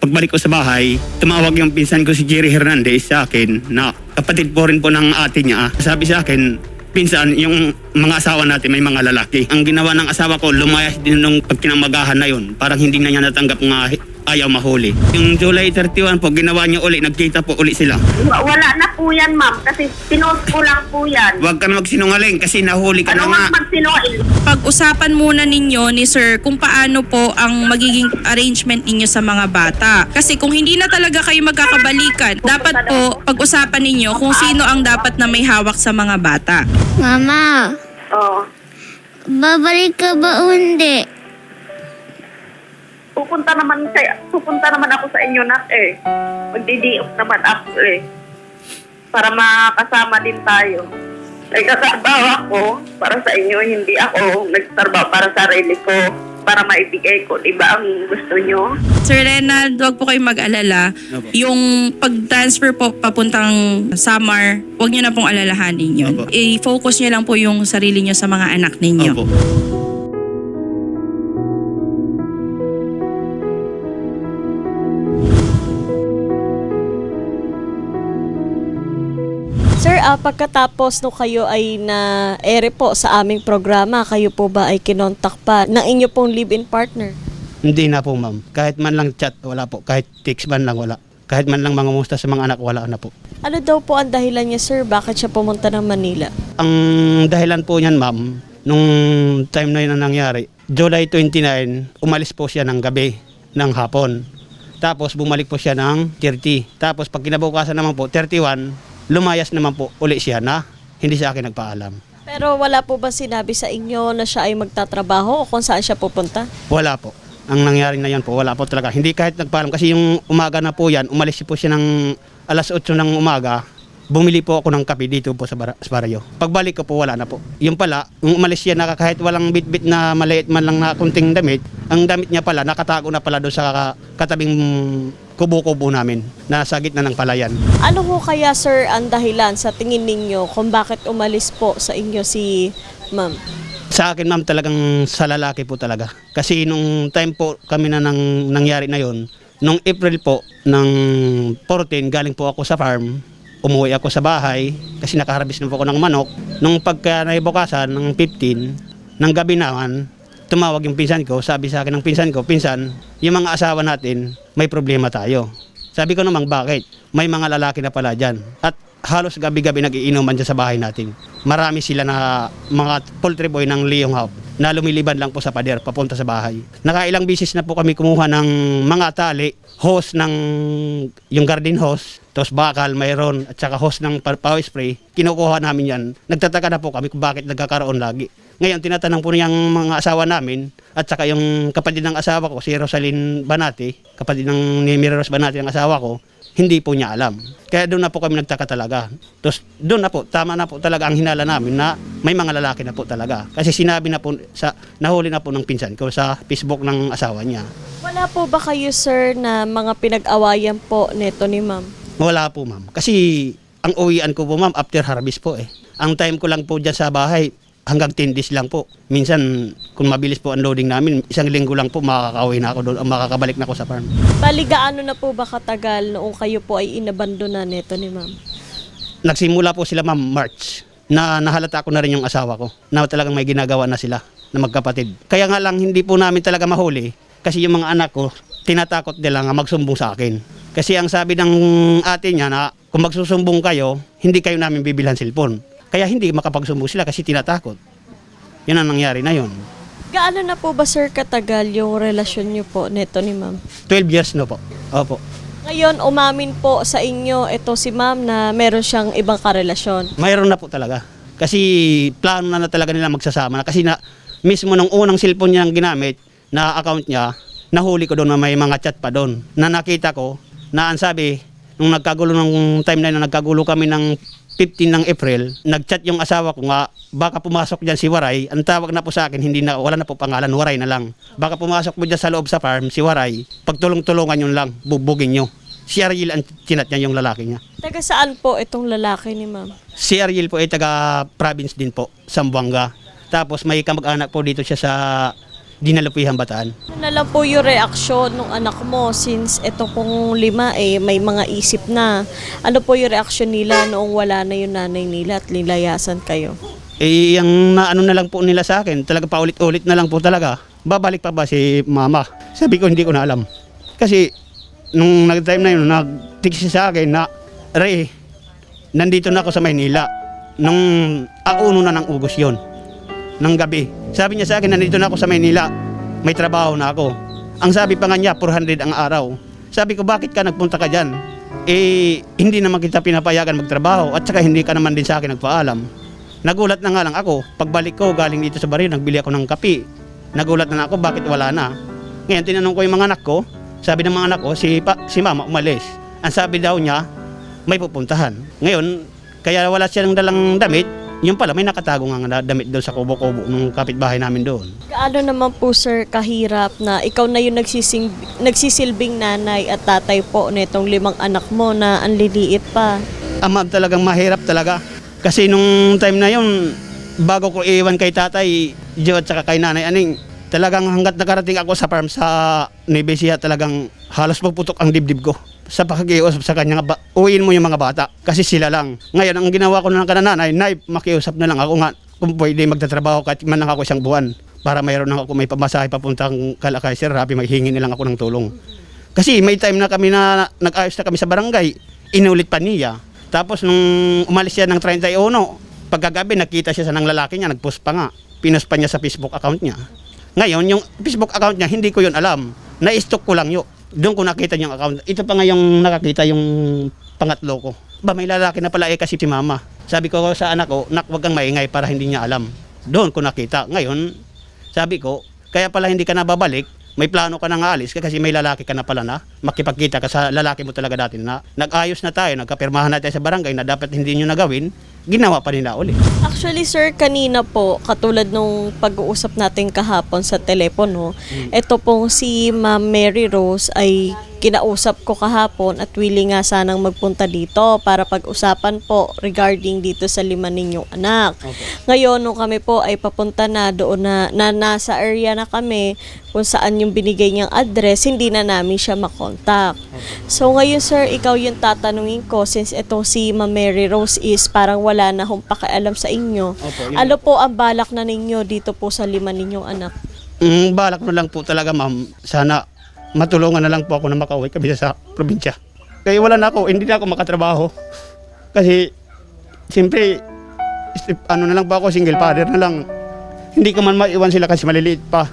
pagbalik ko sa bahay, tumawag yung pinsan ko si Jerry Hernandez sa akin na kapatid po rin po ng ate niya. Sabi sa akin, pinsan, yung mga asawa natin may mga lalaki. Ang ginawa ng asawa ko, lumayas din nung pagkinamagahan na yun. Parang hindi na niya natanggap nga ayaw mahuli. Yung July 31 po, ginawa niya uli, nagkita po uli sila. Wa- Wala na po yan, ma'am. Kasi pinost ko lang po yan. Huwag ka na magsinungaling kasi nahuli ka Ano na nga. mas magsinungaling? Pag-usapan muna ninyo ni sir kung paano po ang magiging arrangement ninyo sa mga bata. Kasi kung hindi na talaga kayo magkakabalikan, dapat po pag-usapan ninyo kung sino ang dapat na may hawak sa mga bata. Mama, Oo. babalik ka ba o hindi? Pupunta naman sa pupunta naman ako sa inyo nak eh. Magdidiok naman ako eh. Para makasama din tayo. Ay katrabaho ako para sa inyo, hindi ako nagtrabaho para sa sarili ko. Para maibigay ko, di ba ang gusto nyo? Sir Renald, huwag po kayong mag-alala. Opo. Yung pag-transfer po papuntang Samar, huwag nyo na pong alalahanin yun. Opo. I-focus nyo lang po yung sarili nyo sa mga anak ninyo. Opo. Ah, pagkatapos no kayo ay na ere po sa aming programa, kayo po ba ay kinontak pa ng inyo pong live-in partner? Hindi na po ma'am. Kahit man lang chat, wala po. Kahit text man lang, wala. Kahit man lang mga musta sa mga anak, wala na po. Ano daw po ang dahilan niya, sir? Bakit siya pumunta ng Manila? Ang dahilan po niyan ma'am, nung time na yun na nangyari, July 29, umalis po siya ng gabi, ng hapon. Tapos bumalik po siya ng 30. Tapos pag kinabukasan naman po, 31, lumayas naman po uli siya na hindi sa akin nagpaalam. Pero wala po ba sinabi sa inyo na siya ay magtatrabaho o kung saan siya pupunta? Wala po. Ang nangyari na yan po, wala po talaga. Hindi kahit nagpaalam. Kasi yung umaga na po yan, umalis po siya ng alas 8 ng umaga. Bumili po ako ng kape dito po sa, bar- sa baryo. Pagbalik ko po, wala na po. Yung pala, yung umalis siya na kahit walang bit-bit na maliit man lang na kunting damit, ang damit niya pala, nakatago na pala doon sa katabing kubo-kubo namin, nasa gitna ng palayan. Ano ho kaya, sir, ang dahilan sa tingin ninyo kung bakit umalis po sa inyo si ma'am? Sa akin ma'am talagang sa lalaki po talaga. Kasi nung time po kami na nang, nangyari na yon, nung April po ng 14 galing po ako sa farm, umuwi ako sa bahay kasi nakaharvest na po ako ng manok. Nung pagka naibukasan ng 15, ng gabi naman, tumawag yung pinsan ko, sabi sa akin ng pinsan ko, pinsan, yung mga asawa natin, may problema tayo. Sabi ko naman, bakit? May mga lalaki na pala dyan. At halos gabi-gabi nagiinuman dyan sa bahay natin. Marami sila na mga poultry boy ng Leong Hawk na lumiliban lang po sa pader papunta sa bahay. Nakailang bisis na po kami kumuha ng mga tali, hose ng yung garden hose, tapos bakal mayroon at saka hose ng power spray. Kinukuha namin yan. Nagtataka na po kami kung bakit nagkakaroon lagi. Ngayon, tinatanong po niyang mga asawa namin at saka yung kapatid ng asawa ko, si Rosalyn Banati, kapatid ng ni Mireros Banati ang asawa ko, hindi po niya alam. Kaya doon na po kami nagtaka talaga. Tapos doon na po, tama na po talaga ang hinala namin na may mga lalaki na po talaga. Kasi sinabi na po, sa, nahuli na po ng pinsan ko sa Facebook ng asawa niya. Wala po ba kayo, sir, na mga pinag-awayan po neto ni ma'am? Wala po ma'am. Kasi ang uwian ko po ma'am after harvest po eh. Ang time ko lang po dyan sa bahay hanggang 10 days lang po. Minsan kung mabilis po ang loading namin, isang linggo lang po makakauwi na ako doon, makakabalik na ako sa farm. Bali, gaano na po ba katagal noong kayo po ay inabandona neto ni ma'am? Nagsimula po sila ma'am March na nahalata ko na rin yung asawa ko na talagang may ginagawa na sila na magkapatid. Kaya nga lang hindi po namin talaga mahuli kasi yung mga anak ko tinatakot nila nga magsumbong sa akin. Kasi ang sabi ng ate niya na kung magsusumbong kayo, hindi kayo namin bibilhan cellphone. Kaya hindi makapagsumbong sila kasi tinatakot. Yun ang nangyari na yun. Gaano na po ba, sir, katagal yung relasyon niyo po neto ni ma'am? 12 years no po. Opo. Ngayon, umamin po sa inyo ito si ma'am na meron siyang ibang karelasyon. Mayroon na po talaga. Kasi plano na, na talaga nila magsasama na. Kasi na, mismo nung unang cellphone niya ang ginamit na account niya, nahuli ko doon na may mga chat pa doon. Na nakita ko, na ang sabi, nung nagkagulo ng time na yun, na nagkagulo kami ng 15 ng April, nagchat yung asawa ko nga, baka pumasok dyan si Waray. Ang tawag na po sa akin, hindi na, wala na po pangalan, Waray na lang. Baka pumasok mo dyan sa loob sa farm, si Waray, pagtulong-tulungan yun lang, bubugin nyo. Si Ariel ang chinat niya yung lalaki niya. Taga saan po itong lalaki ni ma'am? Si Ariel po ay taga province din po, Zamboanga. Tapos may kamag-anak po dito siya sa dinalupihan bataan. Ano na lang po yung reaksyon ng anak mo since ito pong lima eh may mga isip na. Ano po yung reaksyon nila noong wala na yung nanay nila at nilayasan kayo? Eh, ang naano na lang po nila sa akin, talaga paulit-ulit na lang po talaga. Babalik pa ba si mama? Sabi ko, hindi ko na alam. Kasi, nung nag-time na yun, nag-text sa akin na, Ray, nandito na ako sa Maynila. Nung auno na ng ugos yon ng gabi. Sabi niya sa akin, nandito na ako sa Maynila. May trabaho na ako. Ang sabi pa nga niya, 400 ang araw. Sabi ko, bakit ka nagpunta ka dyan? Eh, hindi naman kita pinapayagan magtrabaho at saka hindi ka naman din sa akin nagpaalam. Nagulat na nga lang ako. Pagbalik ko, galing dito sa baril, nagbili ako ng kape. Nagulat na ako, bakit wala na? Ngayon, tinanong ko yung mga anak ko. Sabi ng mga anak ko, si, pa, si mama umalis. Ang sabi daw niya, may pupuntahan. Ngayon, kaya wala siya ng dalang damit. Yung pala, may nakatago nga damit doon sa kubo-kubo ng kapitbahay namin doon. Gaano naman po sir kahirap na ikaw na yung nagsising, nagsisilbing nanay at tatay po nitong limang anak mo na ang liliit pa. Ama talagang mahirap talaga. Kasi nung time na yun, bago ko iwan kay tatay, Joe at saka kay nanay Aning, talagang hanggat nakarating ako sa farm sa Nevesia, talagang halos magputok ang dibdib ko. Sa pakikiusap sa kanya, ba, uwiin mo yung mga bata kasi sila lang. Ngayon, ang ginawa ko na lang kananay, nay, makiusap na lang ako nga kung pwede magtatrabaho kahit man lang ako isang buwan para mayroon lang ako may pamasahe papuntang Kalakay Sir Rapi, maghingi nilang ako ng tulong. Kasi may time na kami na nag-ayos na kami sa barangay, inulit pa niya. Tapos nung umalis siya ng 31, pagkagabi nakita siya sa ng lalaki niya, nag-post pa nga. Pinost pa niya sa Facebook account niya. Ngayon, yung Facebook account niya, hindi ko yun alam. Na-stalk ko lang yun. Doon ko nakita yung account. Ito pa nga yung nakakita yung pangatlo ko. Ba, may lalaki na pala eh kasi si mama. Sabi ko sa anak ko, nak, wag kang maingay para hindi niya alam. Doon ko nakita. Ngayon, sabi ko, kaya pala hindi ka na babalik, may plano ka nang aalis kasi may lalaki ka na pala na makipagkita ka sa lalaki mo talaga dati na nag-ayos na tayo, nagkapirmahan na tayo sa barangay na dapat hindi nyo nagawin, ginawa pa nila uli. Actually sir, kanina po, katulad nung pag-uusap natin kahapon sa telepono, ito pong si Ma'am Mary Rose ay kinausap ko kahapon at willing nga sanang magpunta dito para pag-usapan po regarding dito sa lima ninyong anak. Ngayon, nung kami po ay papunta na doon na, na nasa area na kami kung saan yung binigay niyang address, hindi na namin siya makontak. So ngayon sir, ikaw yung tatanungin ko since itong si Ma'am Mary Rose is parang wala na hong pakialam sa inyo. Opo, yun. Ano po ang balak na ninyo dito po sa lima ninyong anak? Mm, balak mo lang po talaga ma'am, sana matulungan na lang po ako na makauwi kami sa probinsya. Kaya wala na ako, hindi na ako makatrabaho. Kasi, siyempre, isip- ano na lang po ako, single father na lang. Hindi ko man maiwan sila kasi maliliit pa.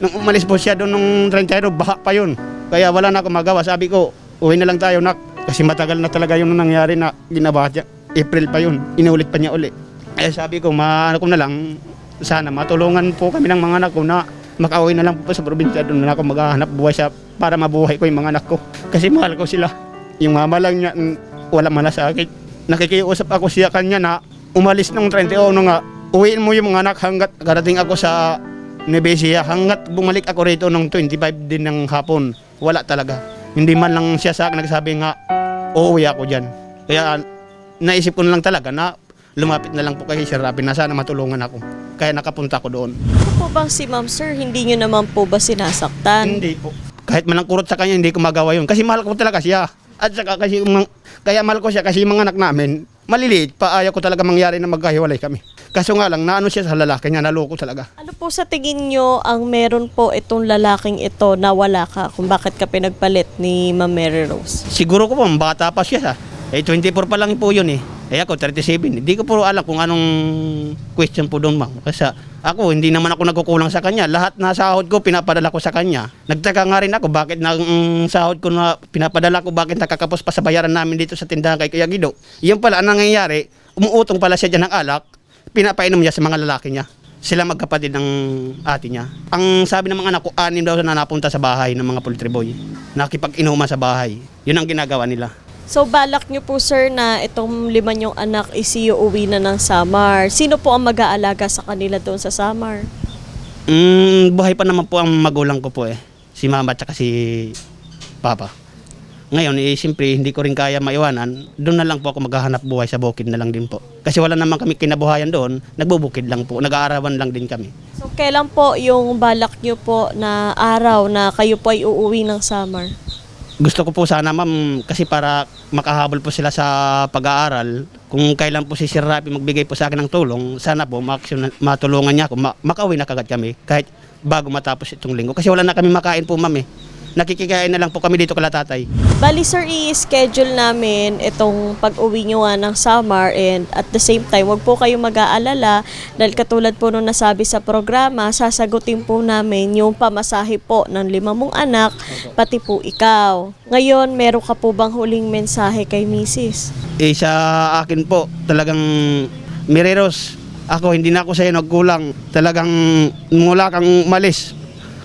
Nung umalis po siya doon nung 32, baha pa yun. Kaya wala na ako magawa. Sabi ko, uwi na lang tayo nak. Kasi matagal na talaga yung nangyari na ginawa niya. April pa yun, inulit pa niya uli. Eh sabi ko, maano ko na lang, sana matulungan po kami ng mga anak ko na makauwi na lang po sa probinsya doon na ako maghahanap buhay siya para mabuhay ko yung mga anak ko. Kasi mahal ko sila. Yung mama lang niya, mm, wala malasakit. Nakikiusap ako siya kanya na umalis ng 31 nga, uwiin mo yung mga anak hanggat karating ako sa Nevesia, hanggat bumalik ako rito ng 25 din ng hapon. Wala talaga. Hindi man lang siya sa akin nagsabi nga, uuwi ako dyan. Kaya naisip ko na lang talaga na lumapit na lang po kay Sir Rabi na sana matulungan ako. Kaya nakapunta ako doon. Ano po bang si Ma'am Sir, hindi nyo naman po ba sinasaktan? Hindi po. Kahit man ang kurot sa kanya, hindi ko magawa yun. Kasi mahal ko talaga siya. At saka kasi, mga- kaya mahal ko siya kasi yung mga anak namin, maliliit pa. Ayaw ko talaga mangyari na magkahiwalay kami. Kaso nga lang, naano siya sa lalaki niya, naloko talaga. Ano po sa tingin nyo ang meron po itong lalaking ito na wala ka kung bakit ka pinagpalit ni Ma'am Mary Rose? Siguro ko po, bata pa siya. Eh, 24 pa lang po yun eh. Eh ako, 37. Hindi ko po alam kung anong question po doon, ma'am. Kasi ako, hindi naman ako nagkukulang sa kanya. Lahat na sahod ko, pinapadala ko sa kanya. Nagtaka nga rin ako, bakit na mm, sahod ko na pinapadala ko, bakit nakakapos pa sa bayaran namin dito sa tindahan kay Kuya Guido. Yung pala, ang nangyayari, umuutong pala siya dyan ng alak, pinapainom niya sa mga lalaki niya. Sila magkapatid ng ate niya. Ang sabi ng mga anak ko, anim daw na napunta sa bahay ng mga poultry boy. Nakipag-inuman sa bahay. Yun ang ginagawa nila. So balak nyo po sir na itong lima nyong anak isiyo uwi na ng Samar. Sino po ang mag-aalaga sa kanila doon sa Samar? Mm, buhay pa naman po ang magulang ko po eh. Si mama at si papa. Ngayon, eh, siyempre, hindi ko rin kaya maiwanan. Doon na lang po ako maghahanap buhay sa bukid na lang din po. Kasi wala naman kami kinabuhayan doon. Nagbubukid lang po. Nag-aarawan lang din kami. So, kailan po yung balak nyo po na araw na kayo po ay uuwi ng summer? Gusto ko po sana, ma'am, kasi para makahabol po sila sa pag-aaral, kung kailan po si Sir Rafi magbigay po sa akin ng tulong, sana po matulungan niya ako, ma- makauwi na kagad kami, kahit bago matapos itong linggo. Kasi wala na kami makain po, ma'am eh. Nakikikain na lang po kami dito kala tatay. Bali sir, i-schedule namin itong pag-uwi nyo nga ng summer and at the same time, wag po kayo mag-aalala dahil katulad po nung nasabi sa programa, sasagutin po namin yung pamasahe po ng lima mong anak, pati po ikaw. Ngayon, meron ka po bang huling mensahe kay Mrs.? Eh, sa akin po, talagang Mireros, ako hindi na ako sa'yo nagkulang. Talagang mula kang umalis.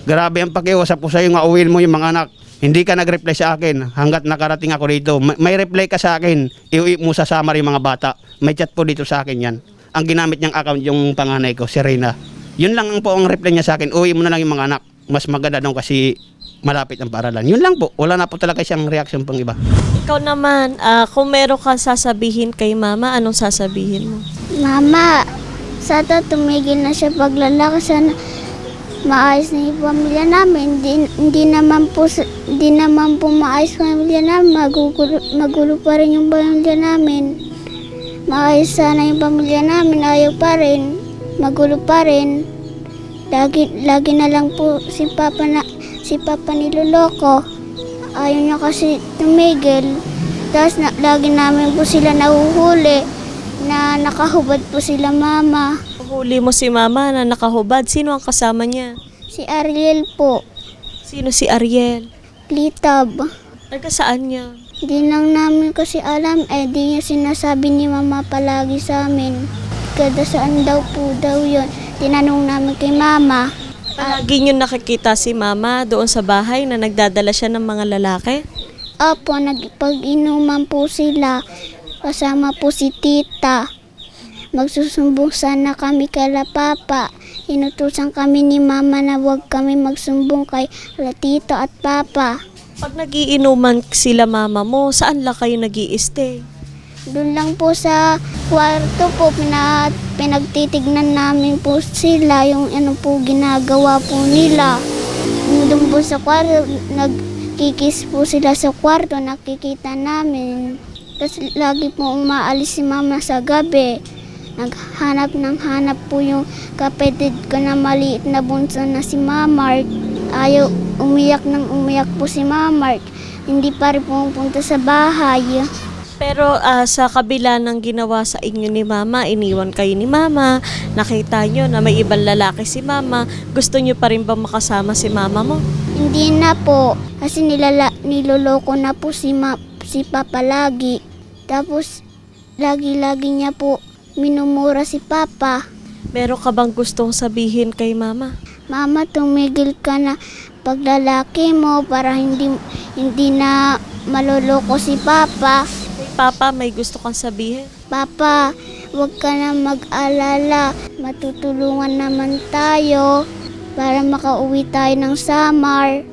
Grabe ang pakiusap ko sa'yo nga uwin mo yung mga anak. Hindi ka nag-reply sa akin hanggat nakarating ako dito. May, may reply ka sa akin, iuwi mo sa summer yung mga bata. May chat po dito sa akin yan. Ang ginamit niyang account yung panganay ko, si Reyna. Yun lang ang po ang reply niya sa akin, uwi mo na lang yung mga anak. Mas maganda daw kasi malapit ang paralan. Yun lang po. Wala na po talaga siyang reaction pang iba. Ikaw naman, ah, kung meron kang sasabihin kay mama, anong sasabihin mo? Mama, sana tumigil na siya paglalaki. Sana maayos na yung pamilya namin. Hindi, hindi naman po hindi naman po maayos ang pamilya namin. Magugulo, magulo pa rin yung pamilya namin. Maayos sana yung pamilya namin. Ayaw pa rin. Magulo pa rin. Lagi, lagi na lang po si Papa na si Papa niloloko. Ayaw niya kasi tumigil. Tapos na, lagi namin po sila nahuhuli na nakahubad po sila mama. Huli mo si mama na nakahubad. Sino ang kasama niya? Si Ariel po, Sino si Ariel? Litab. Taga saan niya? Di lang namin kasi alam, eh di niya sinasabi ni mama palagi sa amin. Kada saan daw po daw yun. Tinanong namin kay mama. Palagi niyo nakikita si mama doon sa bahay na nagdadala siya ng mga lalaki? Opo, nagpag-inuman po sila. Kasama po si tita. Magsusumbong sana kami kala papa. Inutusan kami ni mama na huwag kami magsumbong kay la tito at papa. Pag nagiinuman sila mama mo, saan lang kayo nag stay Doon lang po sa kwarto po, pina, pinagtitignan namin po sila yung ano po ginagawa po nila. Doon po sa kwarto, nagkikis po sila sa kwarto, nakikita namin. Tapos lagi po umaalis si mama sa gabi. Naghanap ng hanap po yung kapatid ko na maliit na bunso na si Mamark. Ayaw umiyak ng umiyak po si Mamark. Hindi pa rin pumupunta sa bahay. Pero ah, sa kabila ng ginawa sa inyo ni mama, iniwan kayo ni mama, nakita nyo na may ibang lalaki si mama, gusto nyo pa rin ba makasama si mama mo? Hindi na po. Kasi nilala, niloloko na po si, ma, si Papa lagi. Tapos, lagi-lagi niya po minumura si Papa. Meron ka bang gustong sabihin kay mama? Mama, tumigil ka na paglalaki mo para hindi hindi na maloloko si Papa. Kay papa, may gusto kang sabihin? Papa, huwag ka na mag-alala. Matutulungan naman tayo para makauwi tayo ng summer.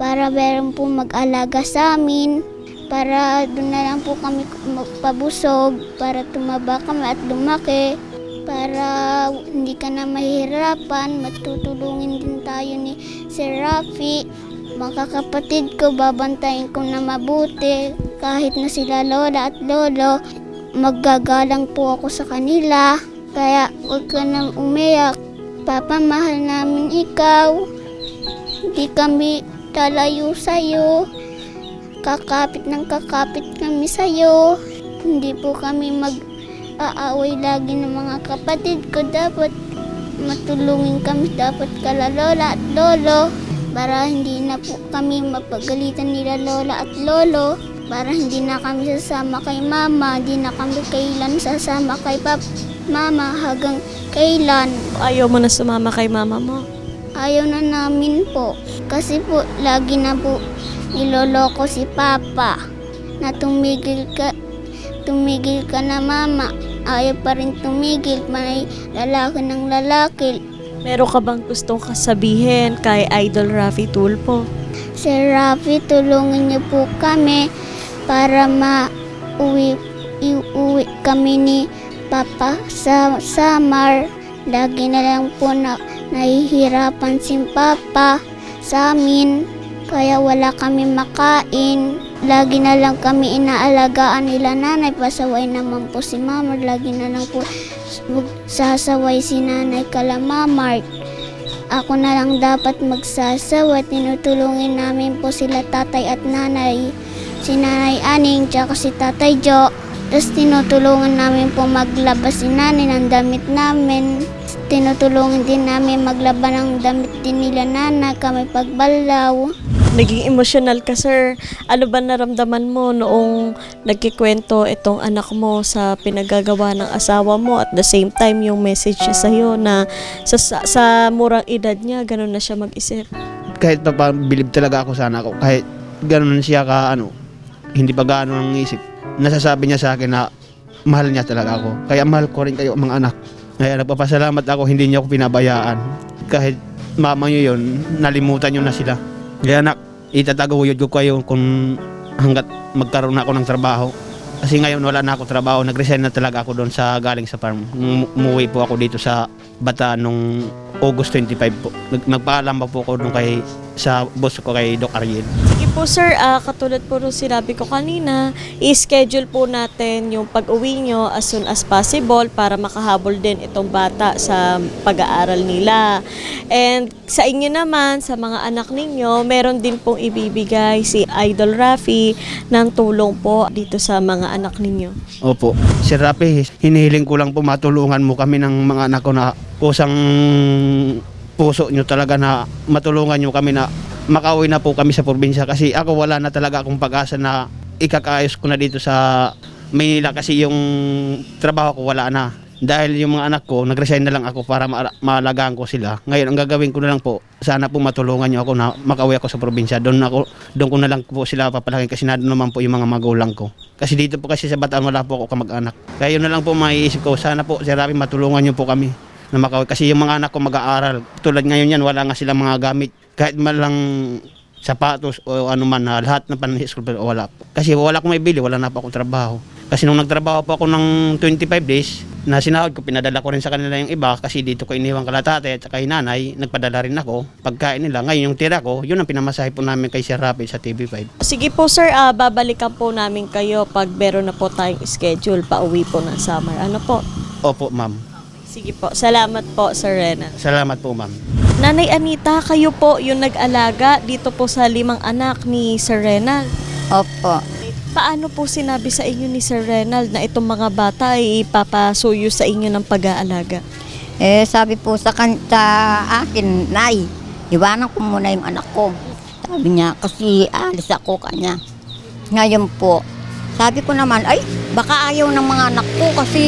Para meron po mag-alaga sa amin. Para doon na lang po kami magpabusog. Para tumaba kami at lumaki. Para hindi ka na mahirapan. Matutulungin din tayo ni Sir Rafi. Mga kapatid ko, babantayin ko na mabuti. Kahit na sila lola at lolo, maggagalang po ako sa kanila. Kaya huwag ka nang umiyak. Papa, mahal namin ikaw. Hindi kami talayo sa'yo. Kakapit ng kakapit kami sa'yo. Hindi po kami mag-aaway lagi ng mga kapatid ko. Dapat matulungin kami. Dapat kala lola at lolo. Para hindi na po kami mapagalitan nila lola at lolo. Para hindi na kami sasama kay mama. Hindi na kami kailan sasama kay pap mama hanggang kailan. Ayaw mo na sumama kay mama mo? Ayaw na namin po. Kasi po, lagi na po niloloko si Papa. Na tumigil ka, tumigil ka na mama. Ayaw pa rin tumigil. May lalaki ng lalaki. Meron ka bang gustong kasabihin kay Idol Rafi Tulpo? Sir Rafi, tulungan niyo po kami para ma-uwi iuwi kami ni Papa sa Samar. Lagi na lang po na nahihirapan si Papa sa amin. Kaya wala kami makain. Lagi na lang kami inaalagaan nila nanay. Pasaway naman po si Mama. Lagi na lang po sasaway si nanay kala Mama. Ako na lang dapat magsasawa. Tinutulungin namin po sila tatay at nanay. Si nanay Aning, tsaka si tatay Jo. Tapos tinutulungan namin po maglaba si nanay ng damit namin. Tinutulungan din namin maglaba ng damit din nila nanay, kami pagbalaw. Naging emotional ka, sir. Ano ba naramdaman mo noong nagkikwento itong anak mo sa pinagagawa ng asawa mo at the same time yung message niya sa'yo na sa, sa, sa murang edad niya, ganun na siya mag-isip. Kahit pa pa bilib talaga ako sana ako. Kahit ganun siya ka ano, hindi pa gaano ang isip. Nasasabi niya sa akin na mahal niya talaga ako. Kaya mahal ko rin kayo mga anak. Kaya nagpapasalamat ako, hindi niyo ako pinabayaan. Kahit mama niyo yun, nalimutan niyo na sila. Kaya anak, itataguyod ko kayo kung hanggat magkaroon ako ng trabaho. Kasi ngayon wala na ako trabaho, nag-resign na talaga ako doon sa galing sa farm. Umuwi po ako dito sa Bata nung August 25 po. Nag nagpaalam pa po ako nung kay sa boss ko kay Doc Ariel. Po sir, Ah, katulad po nung sinabi ko kanina, i-schedule po natin yung pag-uwi nyo as soon as possible para makahabol din itong bata sa pag-aaral nila. And sa inyo naman, sa mga anak ninyo, meron din pong ibibigay si Idol Rafi ng tulong po dito sa mga anak ninyo. Opo. Sir Rapi, hinihiling ko lang po matulungan mo kami ng mga anak ko na kusang puso nyo talaga na matulungan nyo kami na makauwi na po kami sa probinsya kasi ako wala na talaga akong pag-asa na ikakaayos ko na dito sa Maynila kasi yung trabaho ko wala na. Dahil yung mga anak ko, nag-resign na lang ako para ma- maalagaan ko sila. Ngayon, ang gagawin ko na lang po, sana po matulungan nyo ako na makauwi ako sa probinsya. Doon, ako, doon ko na lang po sila papalakin kasi na naman po yung mga magulang ko. Kasi dito po kasi sa Bataan wala po ako kamag-anak. Kaya yun na lang po maiisip ko, sana po, Rafi, matulungan nyo po kami na makauwi. Kasi yung mga anak ko mag-aaral, tulad ngayon yan, wala nga silang mga gamit. Kahit man lang sapatos o ano man na lahat ng panahon school pero wala po. Kasi wala akong maibili, wala na po akong trabaho. Kasi nung nagtrabaho po ako ng 25 days, na sinahod ko, pinadala ko rin sa kanila yung iba kasi dito ko iniwang kalatate at kay nanay, nagpadala rin ako. Pagkain nila, ngayon yung tira ko, yun ang pinamasahe po namin kay Sir Rafi sa TV5. Sige po sir, ah, babalikan po namin kayo pag meron na po tayong schedule pauwi po ng summer. Ano po? Opo, ma'am. Sige po. Salamat po, Sir Renan. Salamat po, ma'am. Nanay Anita, kayo po yung nag-alaga dito po sa limang anak ni Sir Renal. Opo. Paano po sinabi sa inyo ni Sir Renal na itong mga bata ay ipapasuyo sa inyo ng pag-aalaga? Eh, sabi po sa, kan sa akin, Nay, iwanan ko muna yung anak ko. Sabi niya, kasi alis ako kanya. Ngayon po, sabi ko naman, ay, baka ayaw ng mga anak ko kasi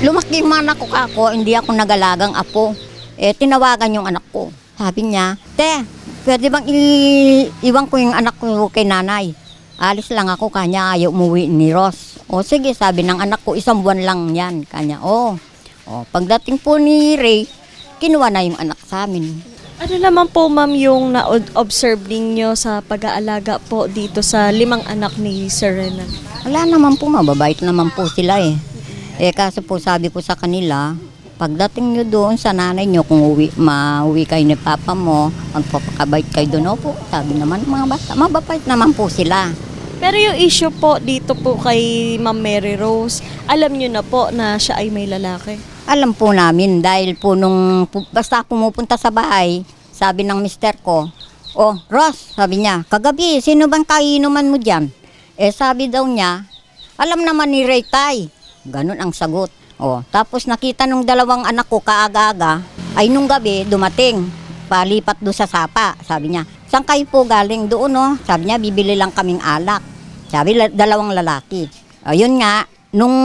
lumaki yung mga anak ko ako, hindi ako nagalagang apo. Eh, tinawagan yung anak ko. Sabi niya, te, pwede bang i- iwan ko yung anak ko kay nanay? Alis lang ako, kanya ayaw umuwi ni Ross. O sige, sabi ng anak ko, isang buwan lang yan. Kanya, oh. O, pagdating po ni Ray, kinuha na yung anak sa amin. Ano naman po ma'am yung na-observe ninyo sa pag-aalaga po dito sa limang anak ni Sir Renal? Wala naman po, mababait naman po sila eh. Eh kaso po sabi ko sa kanila, pagdating nyo doon sa nanay nyo, kung uwi, mauwi kayo ni papa mo, magpapakabait kayo doon, opo. Sabi naman mga bata, mababait naman po sila. Pero yung issue po dito po kay Ma'am Mary Rose, alam nyo na po na siya ay may lalaki. Alam po namin dahil po nung basta pumupunta sa bahay, sabi ng mister ko, Oh, Ross, sabi niya, kagabi, sino bang kainuman mo dyan? Eh sabi daw niya, alam naman ni Ray Tay. Ganun ang sagot. Oh, tapos nakita nung dalawang anak ko kaaga-aga, ay nung gabi dumating, palipat do sa sapa, sabi niya. Saan kayo po galing doon, no? Sabi niya, bibili lang kaming alak. Sabi, la- dalawang lalaki. Ayun nga, nung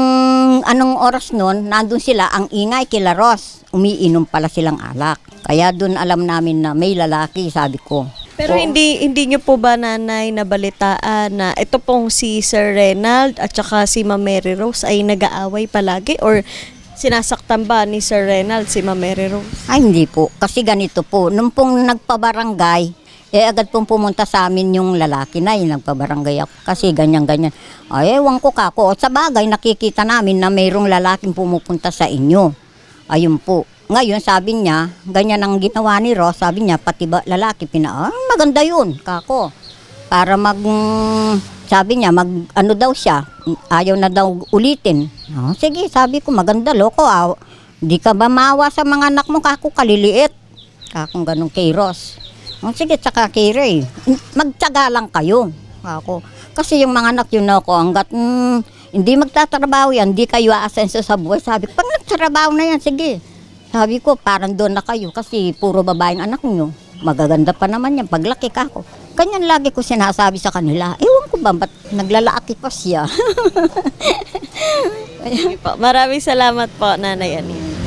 anong oras nun, nandun sila, ang ingay kila Ross. Umiinom pala silang alak. Kaya dun alam namin na may lalaki, sabi ko. Pero Oo. hindi hindi nyo po ba nanay nabalitaan na ito pong si Sir Renald at saka si Ma'am Mary Rose ay nag-aaway palagi or sinasaktan ba ni Sir Renald si Ma'am Mary Rose? Ay, hindi po. Kasi ganito po, nung pong nagpabarangay, Eh agad pong pumunta sa amin yung lalaki na yun, nagpabarangay ako. Kasi ganyan-ganyan. Ay, ewan ko kako. Sa bagay, nakikita namin na mayroong lalaking pumupunta sa inyo. Ayun po. Ngayon, sabi niya, ganyan ang ginawa ni Ross. Sabi niya, pati ba lalaki, pina, ah, maganda yun, kako. Para mag, sabi niya, mag, ano daw siya, ayaw na daw ulitin. Oh, sige, sabi ko, maganda, loko, ah. Di ka ba mawa sa mga anak mo, kako, kaliliit. Kakong ganun kay Ross. Oh, sige, tsaka kay Ray. Magtyaga lang kayo. Ako. Kasi yung mga anak yun ako, hanggat mm, hindi magtatrabaho yan, hindi kayo aasenso sa buhay. Sabi ko, pag na yan, sige. Sabi ko, parang doon na kayo kasi puro babaeng anak nyo. Magaganda pa naman yan, paglaki ka ako. Ganyan lagi ko sinasabi sa kanila. Ewan ko ba, ba't naglalaki pa siya? Sige po. Maraming salamat po, Nanay Ani.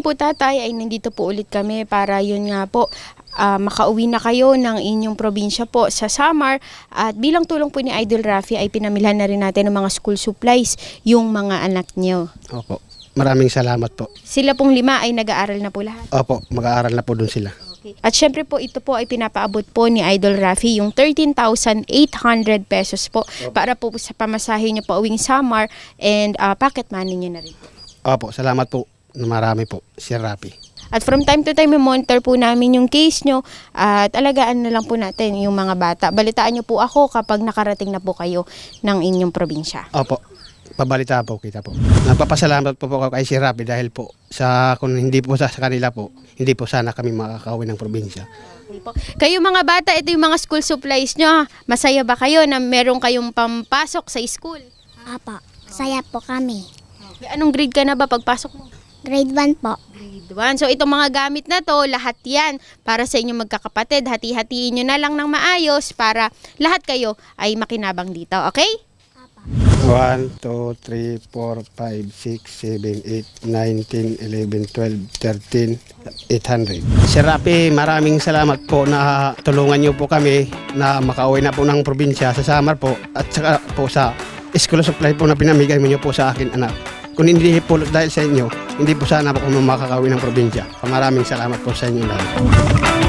Ngayon po tatay ay nandito po ulit kami para yun nga po ah, makauwi na kayo ng inyong probinsya po sa Samar at bilang tulong po ni Idol Rafi ay pinamilhan na rin natin ng mga school supplies yung mga anak niyo. Opo. Maraming salamat po. Sila pong lima ay nag-aaral na po lahat. Opo, mag-aaral na po doon sila. Okay. At syempre po ito po ay pinapaabot po ni Idol Rafi yung 13,800 pesos po para po sa pamasahe niyo pa uwing Samar and ah, pocket money niyo na rin po. Opo, salamat po. Marami po, Sir Rapi. At from time to time, monitor po namin yung case nyo at alagaan na lang po natin yung mga bata. Balitaan nyo po ako kapag nakarating na po kayo ng inyong probinsya. Opo, pabalita po kita po. Nagpapasalamat po po ako kay Sir Rapi dahil po sa kung hindi po sa, sa kanila po, hindi po sana kami makakauwi ng probinsya. Po. Kayo mga bata, ito yung mga school supplies nyo. Masaya ba kayo na meron kayong pampasok sa school? Apa, saya po kami. Anong grade ka na ba pagpasok mo? Grade 1 po. Grade 1. So itong mga gamit na to, lahat yan para sa inyong magkakapatid. Hati-hatiin nyo na lang ng maayos para lahat kayo ay makinabang dito. Okay? 1, 2, 3, 4, 5, 6, 7, 8, 9, 10, 11, 12, 13, 800. Sir Rapi, maraming salamat po na tulungan niyo po kami na makauwi na po ng probinsya sa Samar po at saka po sa school supply po na pinamigay mo niyo po sa akin anak. Kung hindi po dahil sa inyo, hindi po sana po kami makakauwi ng probinsya. Maraming salamat po sa inyo lahat.